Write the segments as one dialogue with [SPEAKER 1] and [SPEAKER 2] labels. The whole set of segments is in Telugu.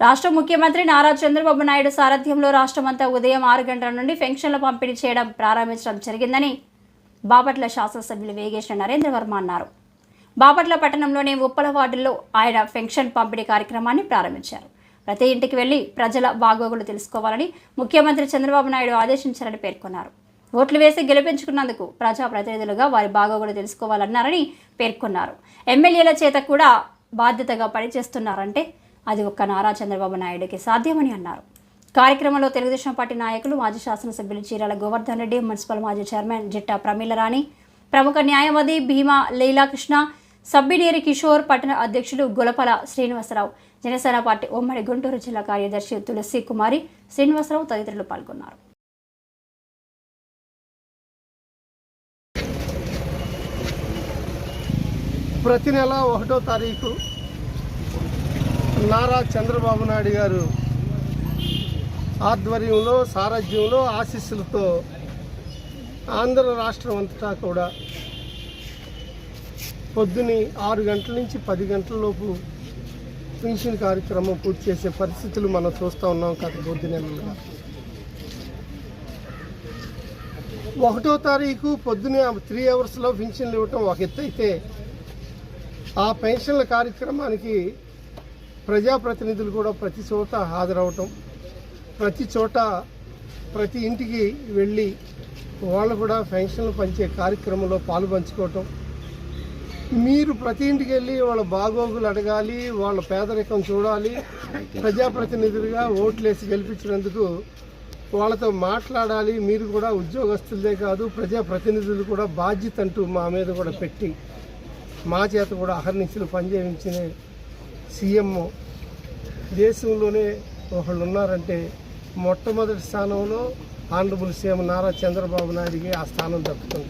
[SPEAKER 1] రాష్ట్ర ముఖ్యమంత్రి నారా చంద్రబాబు నాయుడు సారథ్యంలో రాష్ట్రమంతా ఉదయం ఆరు గంటల నుండి పెన్షన్ల పంపిణీ చేయడం ప్రారంభించడం జరిగిందని బాపట్ల శాసనసభ్యులు వేగేశ్వర నరేంద్రవర్మ అన్నారు. బాపట్ల పట్టణంలోని ఉప్పల వార్డుల్లో ఆయన పెన్షన్ పంపిణీ కార్యక్రమాన్ని ప్రారంభించారు. ప్రతి ఇంటికి వెళ్ళి ప్రజల బాగోగులు తెలుసుకోవాలని ముఖ్యమంత్రి చంద్రబాబు నాయుడు ఆదేశించారని పేర్కొన్నారు. ఓట్లు వేసి గెలిపించుకున్నందుకు ప్రజాప్రతినిధులుగా వారి బాగోగులు తెలుసుకోవాలన్నారని పేర్కొన్నారు. ఎమ్మెల్యేల చేత కూడా బాధ్యతగా పనిచేస్తున్నారంటే అది ఒక్క నారా చంద్రబాబు నాయుడుకి సాధ్యమని అన్నారు. కార్యక్రమంలో తెలుగుదేశం పార్టీ నాయకులు మాజీ శాసనసభ్యులు చీరాల గోవర్ధన్ రెడ్డి మున్సిపల్ మాజీ చైర్మన్ జిట్టా ప్రమీలరాణి ప్రముఖ న్యాయవాది భీమా లీలాకృష్ణ సబ్బినేరి కిషోర్ పట్టణ అధ్యక్షులు గులపల శ్రీనివాసరావు జనసేన పార్టీ ఉమ్మడి గుంటూరు జిల్లా కార్యదర్శి తులసి కుమారి శ్రీనివాసరావు తదితరులు పాల్గొన్నారు.
[SPEAKER 2] ప్రతి నెల ఒకటో తారీఖు నారా చంద్రబాబు నాయుడు గారు ఆధ్వర్యంలో సారథ్యంలో ఆశీస్సులతో ఆంధ్ర రాష్ట్రం అంతటా కూడా పొద్దుని ఆరు గంటల నుంచి పది గంటలలోపు పెన్షన్ కార్యక్రమం పూర్తి చేసే పరిస్థితులు మనం చూస్తూ ఉన్నాం గత కొద్ది నెలలుగా. ఒకటో తారీఖు పొద్దునే త్రీ అవర్స్లో పెన్షన్లు ఇవ్వటం ఒక ఎత్తు అయితే ఆ పెన్షన్ల కార్యక్రమానికి ప్రజాప్రతినిధులు కూడా ప్రతి చోట హాజరవటం ప్రతి చోట ప్రతి ఇంటికి వెళ్ళి వాళ్ళు కూడా పెన్షన్లు పంచే కార్యక్రమంలో పాలు పంచుకోవటం. మీరు ప్రతి ఇంటికి వెళ్ళి వాళ్ళ బాగోగులు అడగాలి వాళ్ళ పేదరికం చూడాలి ప్రజాప్రతినిధులుగా ఓట్లేసి గెలిపించినందుకు వాళ్ళతో మాట్లాడాలి. మీరు కూడా ఉద్యోగస్తులదే కాదు ప్రజాప్రతినిధులు కూడా బాధ్యత అంటూ మా మీద కూడా పెట్టి మా చేత కూడా అహర్నిశలు పనిచేయించిన సీఎం దేశంలోనే ఒకళ్ళు ఉన్నారంటే మొట్టమొదటి స్థానంలో ఆనరబుల్ సీఎం నారా చంద్రబాబు నాయుడికి ఆ స్థానం దక్కుతుంది.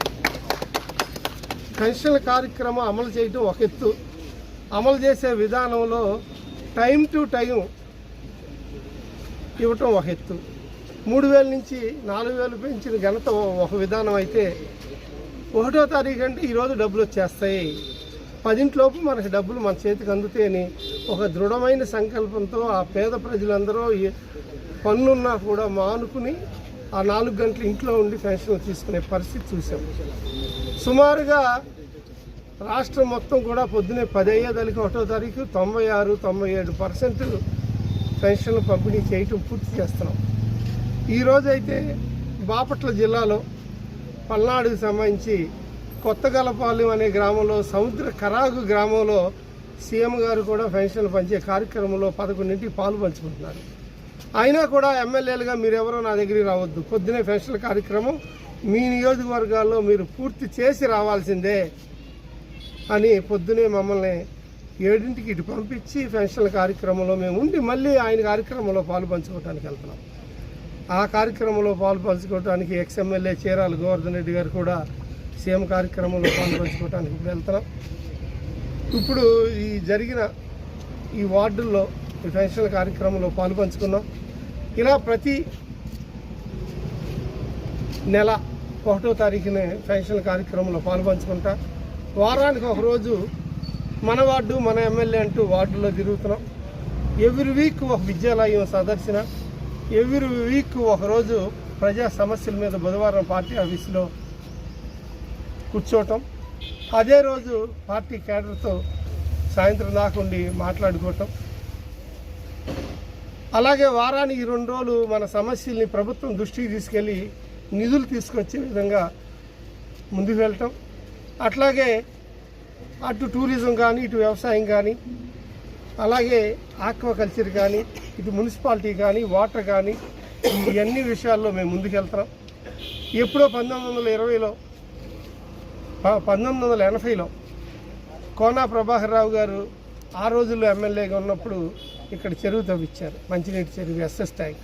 [SPEAKER 2] పెన్షన్ల కార్యక్రమం అమలు చేయటం ఒక ఎత్తు. అమలు చేసే విధానంలో టైం టు టైం ఇవ్వటం ఒక ఎత్తు. మూడు వేల నుంచి నాలుగు వేలు పెంచిన ఘనత ఒక విధానం అయితే ఒకటో తారీఖు అంటే ఈరోజు డబ్బులు వచ్చేస్తాయి. పదింట్లోపు మనకి డబ్బులు మన చేతికి అందుతాయని ఒక దృఢమైన సంకల్పంతో ఆ పేద ప్రజలందరూ పన్నున్నా కూడా మానుకుని ఆ నాలుగు గంటలు ఇంట్లో ఉండి పెన్షన్ తీసుకునే పరిస్థితి చూసాం సుమారుగా రాష్ట్రం మొత్తం కూడా పొద్దునే పది అయ్యేదానికి ఒకటో తారీఖు తొంభై ఆరు తొంభై ఏడు పర్సెంట్ పెన్షన్లు పంపిణీ చేయటం పూర్తి చేస్తున్నాం. ఈరోజైతే బాపట్ల జిల్లాలో పల్నాడుకు సంబంధించి కొత్తగలపాలెం అనే గ్రామంలో సముద్ర కరాగు గ్రామంలో సీఎం గారు కూడా పెన్షన్లు పంచే కార్యక్రమంలో పదకొండింటికి పాలు పంచుకుంటున్నారు. అయినా కూడా ఎమ్మెల్యేలుగా మీరెవరో నా దగ్గరికి రావద్దు. పొద్దునే పెన్షన్ల కార్యక్రమం మీ నియోజకవర్గాల్లో మీరు పూర్తి చేసి రావాల్సిందే అని పొద్దునే మమ్మల్ని ఏడింటికి ఇటు పంపించి పెన్షన్ల కార్యక్రమంలో మేము ఉండి మళ్ళీ ఆయన కార్యక్రమంలో పాలు పంచుకోవడానికి వెళ్తున్నాం. ఆ కార్యక్రమంలో పాలు పంచుకోవడానికి ఎక్స్ఎమ్మెల్యే చీరాల గోవర్ధన్ రెడ్డి గారు కూడా సీఎం కార్యక్రమంలో పాల్పంచుకోవడానికి ఇప్పుడు వెళ్తున్నాం. ఇప్పుడు ఈ జరిగిన ఈ వార్డుల్లో ఈ పెన్షన్ల కార్యక్రమంలో పాల్పంచుకున్నాం. ఇలా ప్రతి నెల ఒకటో తారీఖునే పెన్షన్ల కార్యక్రమంలో పాల్పంచుకుంటా. వారానికి ఒకరోజు మన వార్డు మన ఎమ్మెల్యే అంటూ వార్డులో తిరుగుతున్నాం. ఎవ్రీ వీక్ ఒక విద్యాలయం సందర్శన ఎవ్రీ వీక్ ఒకరోజు ప్రజా సమస్యల మీద బుధవారం పార్టీ ఆఫీసులో కూర్చోవటం అదే రోజు పార్టీ క్యాడర్తో సాయంత్రం దాకా ఉండి మాట్లాడుకోవటం అలాగే వారానికి రెండు రోజులు మన సమస్యల్ని ప్రభుత్వం దృష్టికి తీసుకెళ్ళి నిధులు తీసుకొచ్చే విధంగా ముందుకు వెళ్ళటం. అట్లాగే అటు టూరిజం కానీ ఇటు వ్యవసాయం కానీ అలాగే ఆక్వాకల్చర్ కానీ ఇటు మున్సిపాలిటీ కానీ వాటర్ కానీ ఇవన్నీ విషయాల్లో మేము ముందుకెళ్తున్నాం ఎప్పుడో పంతొమ్మిది వందల ఇరవైలో పంతొమ్మిది వందల ఎనభైలో కోనా ప్రభాకర్ రావు గారు ఆ రోజుల్లో ఎమ్మెల్యేగా ఉన్నప్పుడు ఇక్కడ చెరువు తవ్విచ్చారు. మంచినీటి చెరువు ఎస్ఎస్ ట్యాంక్.